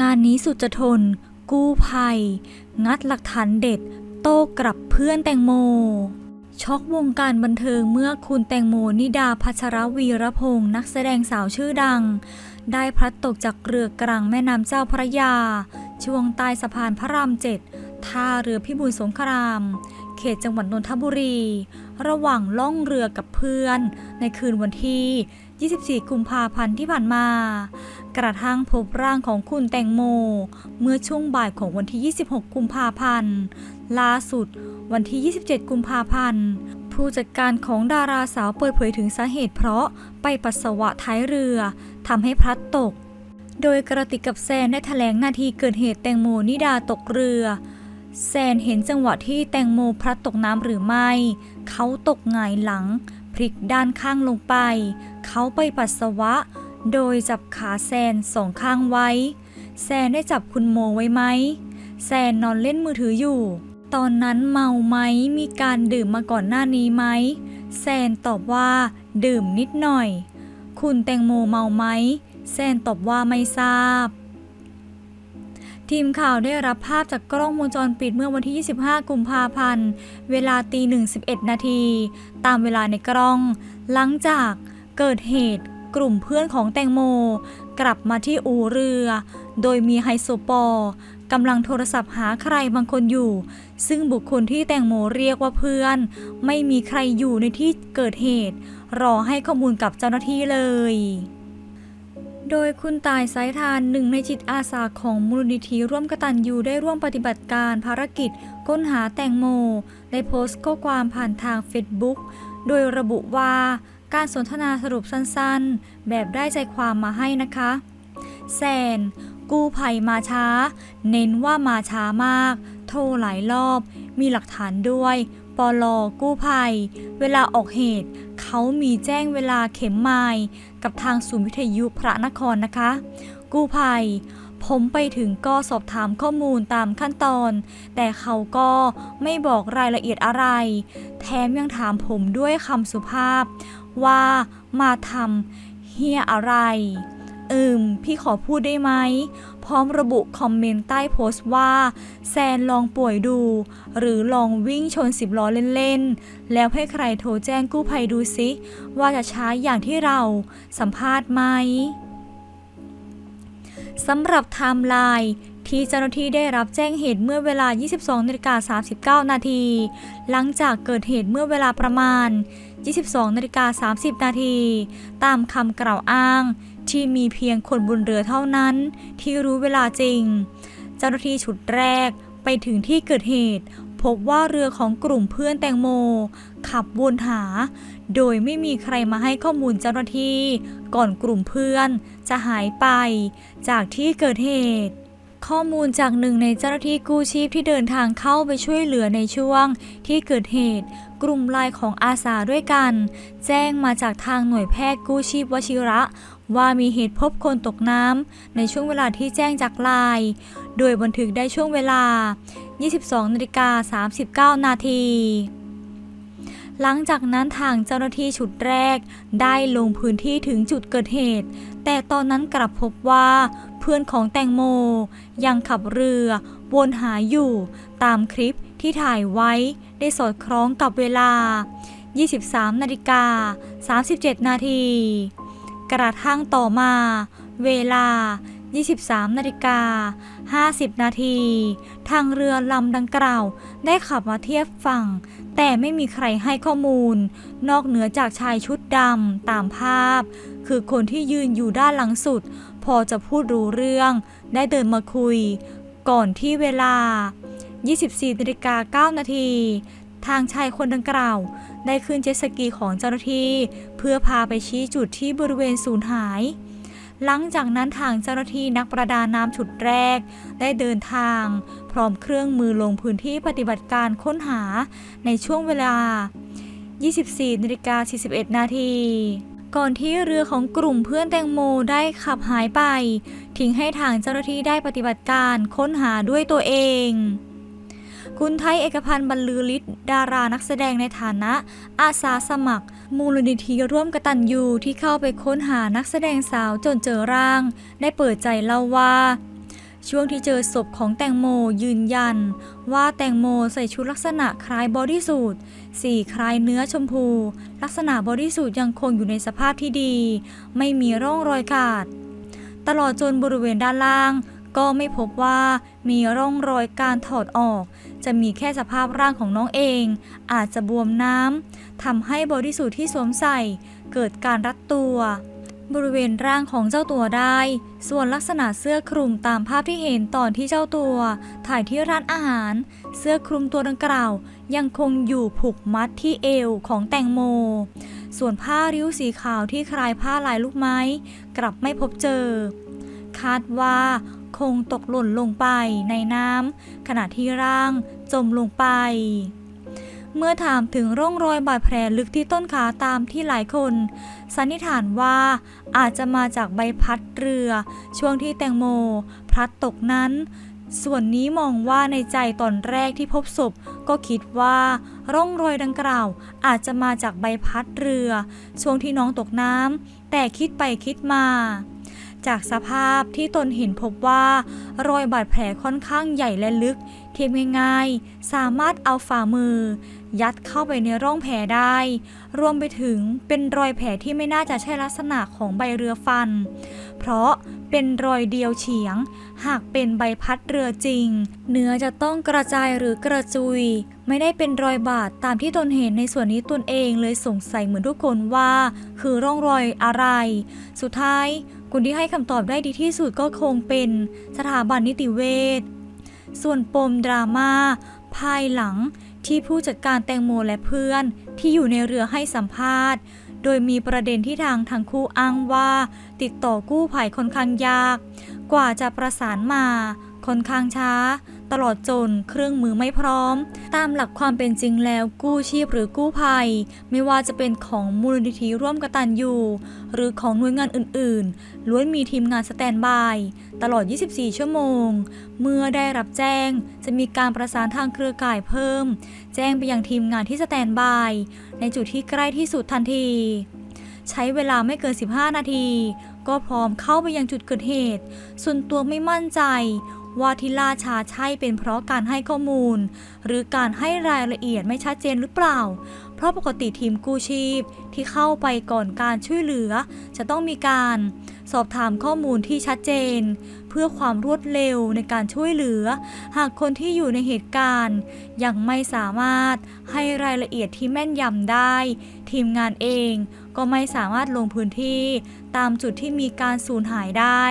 งานนี้สุดจะทน กู้ภัย งัดหลักฐานเด็ด โต้กลับเพื่อนแตงโม ช็อกวงการบันเทิงเมื่อคุณแตงโมนิดาพัชรวีรพงศ์นักแสดงสาวชื่อดัง ได้พลัดตกจากเรือกลางแม่น้ำเจ้าพระยา ช่วงใต้สะพานพระรามเจ็ดท่าเรือพิบูลสงคราม เขตจังหวัดนนทบุรี ระหว่างล่องเรือกับเพื่อน ในคืนวันที่ 24 กุมภาพันธ์ที่ผ่านมา กระทั่งพบร่างของคุณแตงโม เมื่อช่วงบ่ายของวันที่ 26 กุมภาพันธ์ล่าสุด วันที่ 27 กุมภาพันธ์ผู้จัดการของดาราสาวเปิดเผยถึงสาเหตุเพราะไปปัสสาวะท้ายเรือทำให้พลัดตก โดยกระติกกับแซนได้แถลงนาทีเกิดเหตุแตงโมนิดาตกเรือ แซนเห็นจังหวะที่แตงโมพลัดตกน้ำหรือไม่ เขาตกหงายหลัง พลิกด้านข้างลงไป เขาไปปัสสาวะ โดยจับขาแซนสองข้างไว้ แซนได้จับคุณโมไว้ไหม แซนนอนเล่นมือถืออยู่ ตอนนั้นเมาไหม มีการดื่มมาก่อนหน้านี้ไหม แซนตอบว่า ดื่มนิดหน่อย คุณแตงโมเมาไหม แซนตอบว่าไม่ทราบ ทีมข่าวได้รับภาพจากกล้องวงจรปิดเมื่อวันที่ 25 กุมภาพันธ์ เวลาตีหนึ่งสิบเอ็ดนาที ตามเวลาในกล้อง หลังจากเกิดเหตุกลุ่มเพื่อนของแตงโม กลับมาที่อู่เรือ โดยมีไฮโซปอร์กำลังโทรศัพท์หาใครบางคนอยู่ ซึ่งบุคคลที่แตงโมเรียกว่าเพื่อน ไม่มีใครอยู่ในที่เกิดเหตุ รอให้ข้อมูลกับเจ้าหน้าที่เลย โดยคุณตายสายทานหนึ่งในจิตอาสาของมูลนิธิร่วมกตันยูได้ร่วมปฏิบัติการภารกิจค้นหาแตงโม ได้โพสต์ข้อความผ่านทาง Facebook โดยระบุว่าการสนทนาสรุปสั้นๆ แบบได้ใจความมาให้นะคะ แซน กู้ภัยมาช้า เน้นว่ามาช้ามาก โทรหลายรอบ มีหลักฐานด้วยปลอกู้ภัย เวลาออกเหตุ เขามีแจ้งเวลาเข็มไมล์กับทางศูนย์วิทยุพระนครนะคะ กู้ภัย ผมไปถึงก็สอบถามข้อมูลตามขั้นตอน แต่เขาก็ไม่บอกรายละเอียดอะไร แถมยังถามผมด้วยคำสุภาพ ว่ามาทำเฮียอะไร อืมพี่ขอพูดได้ไหม พร้อมระบุคอมเมนต์ใต้โพสต์ว่า แซนลองป่วยดู หรือลองวิ่งชนสิบล้อเล่นๆ แล้วให้ใครโทรแจ้งกู้ภัยดูซิ ว่าจะช้าอย่างที่เราสัมภาษณ์ไหมสำหรับไทม์ไลน์ที่เจ้าหน้าที่ได้รับแจ้งเหตุเมื่อเวลา 22นาฬิกา39 นาที หลังจากเกิดเหตุเมื่อเวลาประมาณ 22นาฬิกา30 นาที ตามคำกล่าวอ้าง ที่มีเพียงคนบนเรือเท่านั้น ที่รู้เวลาจริง เจ้าหน้าที่ชุดแรกไปถึงที่เกิดเหตุ พบว่าเรือของกลุ่มเพื่อนแตงโม ขับวนหา โดยไม่มีใครมาให้ข้อมูลเจ้าหน้าที่ ก่อนกลุ่มเพื่อนจะหายไป จากที่เกิดเหตุข้อมูลจากหนึ่งในเจ้าหน้าที่กู้ชีพที่เดินทางเข้าไปช่วยเหลือในช่วงที่เกิดเหตุ กลุ่มไลน์ของอาสาด้วยกัน แจ้งมาจากทางหน่วยแพทย์กู้ชีพวชิระ ว่ามีเหตุพบคนตกน้ำในช่วงเวลาที่แจ้งจากไลน์โดยบันทึกได้ช่วงเวลา 22นาฬิกา39 นาทีหลังจากนั้นทางเจ้าหน้าที่ชุดแรกได้ลงพื้นที่ถึงจุดเกิดเหตุ แต่ตอนนั้นกลับพบว่าเพื่อนของแตงโม ยังขับเรือวนหาอยู่ ตามคลิปที่ถ่ายไว้ได้สอดคล้องกับเวลา 23นาฬิกา37 นาที กระทั่งต่อมา เวลา 23นาฬิกา50 นาที ทางเรือลำดังกล่าว ได้ขับมาเทียบฝั่ง แต่ไม่มีใครให้ข้อมูล นอกเหนือจากชายชุดดำตามภาพ คือคนที่ยืนอยู่ด้านหลังสุด พอจะพูดรู้เรื่อง ได้เดินมาคุย ก่อนที่เวลา 24นาฬิกา9นาที ทางชายคนดังกล่าว ได้ขึ้นเจ็ตสกีของเจ้าหน้าที่ เพื่อพาไปชี้จุดที่บริเวณสูญหาย หลังจากนั้นทางเจ้าหน้าที่นักประดาน้ำชุดแรก ได้เดินทาง พร้อมเครื่องมือลงพื้นที่ปฏิบัติการค้นหาในช่วงเวลา 24นาฬิกา41 นาทีก่อนที่เรือของกลุ่มเพื่อนแตงโมได้ขับหายไป ทิ้งให้ทางเจ้าหน้าที่ได้ปฏิบัติการค้นหาด้วยตัวเอง คุณไทยเอกพันธ์บรรลือฤทธิ์ดารานักแสดงในฐานะ อาสาสมัคร มูลนิธิร่วมกตัญญูที่เข้าไปค้นหานักแสดงสาวจนเจอร่าง ได้เปิดใจเล่าว่า ช่วงที่เจอศพของแตงโมยืนยัน ว่าแตงโมใส่ชุดลักษณะคล้ายบอดี้สูทสีคล้ายเนื้อชมพู ลักษณะบอดี้สูทยังคงอยู่ในสภาพที่ดี ไม่มีร่องรอยขาดตลอดจนบริเวณด้านล่าง ก็ไม่พบว่ามีร่องรอยการถอดออก จะมีแค่สภาพร่างของน้องเอง อาจจะบวมน้ำทำให้บอดี้สูทที่สวมใส่ เกิดการรัดตัว บริเวณร่างของเจ้าตัวได้ ส่วนลักษณะเสื้อคลุมตามภาพที่เห็นตอนที่เจ้าตัว ถ่ายที่ร้านอาหาร เสื้อคลุมตัวดังกล่าว ยังคงอยู่ผูกมัดที่เอวของแตงโมส่วนผ้าริ้วสีขาวที่คลายผ้าลายลูกไม้ กลับไม่พบเจอ คาดว่าคงตกหล่นลงไปในน้ำขณะที่ร่างจมลงไป เมื่อถามถึงร่องรอยบาดแผลลึกที่ต้นขาตามที่หลายคน สันนิษฐานว่าอาจจะมาจากใบพัดเรือ ช่วงที่แตงโมพลัดตกนั้น ส่วนนี้มองว่าในใจตอนแรกที่พบศพก็คิดว่าร่องรอยดังกล่าว อาจจะมาจากใบพัดเรือ ช่วงที่น้องตกน้ำแต่คิดไปคิดมา จากสภาพที่ตนเห็นพบว่ารอยบาดแผลค่อนข้างใหญ่และลึก เทียบง่ายๆ สามารถเอาฝ่ามือ ยัดเข้าไปในร่องแผลได้ รวมไปถึงเป็นรอยแผลที่ไม่น่าจะใช่ลักษณะของใบเรือฟัน เพราะเป็นรอยเดียวเฉียง หากเป็นใบพัดเรือจริง เนื้อจะต้องกระจายหรือกระจุย ไม่ได้เป็นรอยบาดตามที่ตนเห็นในส่วนนี้ตนเองเลยสงสัยเหมือนทุกคนว่า คือร่องรอยอะไร สุดท้าย คนที่ให้คำตอบได้ดีที่สุดก็คงเป็นสถาบันนิติเวชส่วนปมดราม่าภายหลังที่ผู้จัดการแตงโมและเพื่อนที่อยู่ในเรือให้สัมภาษณ์ โดยมีประเด็นที่ทางทั้งคู่อ้างว่า ติดต่อกู้ภัยค่อนข้างยาก กว่าจะประสานมาค่อนข้างช้า ตลอดจนเครื่องมือไม่พร้อม ตามหลักความเป็นจริงแล้วกู้ชีพหรือกู้ภัย ไม่ว่าจะเป็นของมูลนิธิร่วมกตันยูหรือของหน่วยงานอื่นๆ ล้วนมีทีมงานสแตนบาย ตลอด 24 ชั่วโมง เมื่อได้รับแจ้งจะมีการประสานทางเครือข่ายเพิ่ม แจ้งไปยังทีมงานที่สแตนบาย ในจุดที่ใกล้ที่สุดทันทีใช้เวลาไม่เกิน 15 นาที ก็พร้อมเข้าไปยังจุดเกิดเหตุ ส่วนตัวไม่มั่นใจ ว่าที่ล่าช้าใช่เป็นเพราะการให้ข้อมูล หรือการให้รายละเอียดไม่ชัดเจนหรือเปล่า เพราะปกติทีมกู้ชีพที่เข้าไปก่อนการช่วยเหลือ จะต้องมีการสอบถามข้อมูลที่ชัดเจน เพื่อความรวดเร็วในการช่วยเหลือ หากคนที่อยู่ในเหตุการณ์ ยังไม่สามารถให้รายละเอียดที่แม่นยำได้ ทีมงานเองก็ไม่สามารถลงพื้นที่ ตามจุดที่มีการสูญหายได้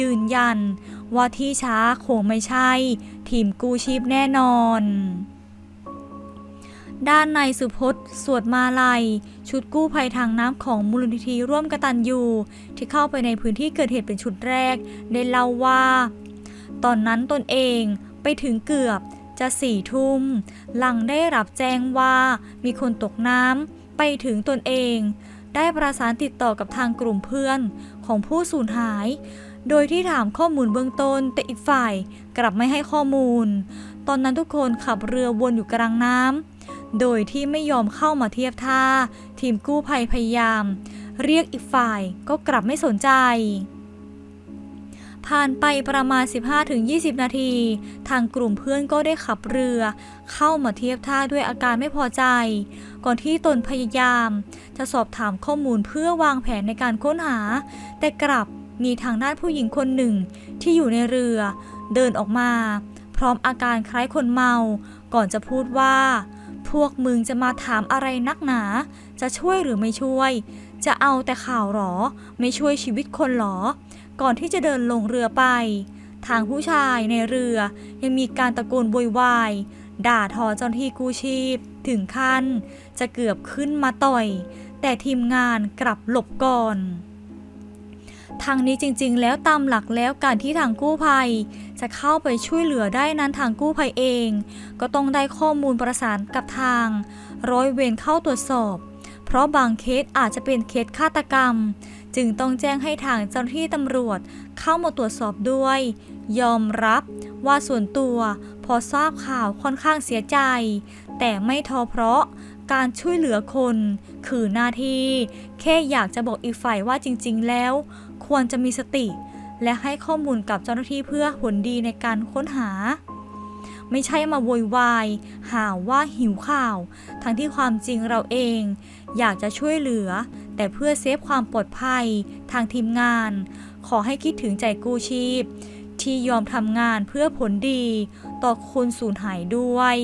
ยืนยัน ว่าที่ช้าคงไม่ใช่ ทีมกู้ชีพแน่นอน ด้านในสุพจน์สวดมาลัย ชุดกู้ภัยทางน้ำของมูลนิธิร่วมกตันยูที่เข้าไปในพื้นที่เกิดเหตุเป็นชุดแรก ได้เล่าว่า ตอนนั้นตนเองไปถึงเกือบจะสี่ทุ่ม หลังได้รับแจ้งว่ามีคนตกน้ำไปถึงตนเอง ได้ประสานติดต่อกับทางกลุ่มเพื่อนของผู้สูญหาย โดยที่ถามข้อมูลเบื้องต้น แต่อีกฝ่ายกลับไม่ให้ข้อมูล ตอนนั้นทุกคนขับเรือวนอยู่กลางน้ำโดยที่ไม่ยอมเข้ามาเทียบท่า ทีมกู้ภัยพยายาม เรียกอีกฝ่ายก็กลับไม่สนใจ ผ่านไปประมาณ 15-20 นาที ทางกลุ่มเพื่อนก็ได้ขับเรือ เข้ามาเทียบท่าด้วยอาการไม่พอใจ ก่อนที่ตนพยายาม จะสอบถามข้อมูลเพื่อวางแผนในการค้นหา แต่กลับ มีทางด้านผู้หญิงคนหนึ่งที่อยู่ในเรือ เดินออกมา พร้อมอาการคล้ายคนเมา ก่อนจะพูดว่า พวกมึงจะมาถามอะไรนักหนา จะช่วยหรือไม่ช่วย จะเอาแต่ข่าวหรอ ไม่ช่วยชีวิตคนหรอ ก่อนที่จะเดินลงเรือไป ทางผู้ชายในเรือยังมีการตะโกนโวยวายด่าทอเจ้าหน้าที่กู้ชีพ ถึงขั้น จะเกือบขึ้นมาต่อย แต่ทีมงานกลับหลบก่อน ทางนี้จริงๆ แล้วตามหลักแล้วการที่ทางกู้ภัย จะเข้าไปช่วยเหลือได้นั้นทางกู้ภัยเอง ก็ต้องได้ข้อมูลประสานกับทาง ร้อยเวรเข้าตรวจสอบ เพราะบางเคสอาจจะเป็นเคสฆาตกรรม จึงต้องแจ้งให้ทางเจ้าหน้าที่ตำรวจเข้ามาตรวจสอบด้วย ยอมรับว่าส่วนตัว พอทราบข่าวค่อนข้างเสียใจ แต่ไม่ท้อเพราะการช่วยเหลือคน คือหน้าที่ แค่อยากจะบอกอีกฝ่ายว่าจริง ๆ แล้ว ควรจะมีสติ และให้ข้อมูลกับเจ้าหน้าที่เพื่อผลดีในการค้นหา ไม่ใช่มาโวยวาย หาว่าหิวข่าว ทั้งที่ความจริงเราเอง อยากจะช่วยเหลือ แต่เพื่อเซฟความปลอดภัย ทางทีมงาน ขอให้คิดถึงใจกู้ชีพ ที่ยอมทำงานเพื่อผลดี ต่อคนสูญหายด้วย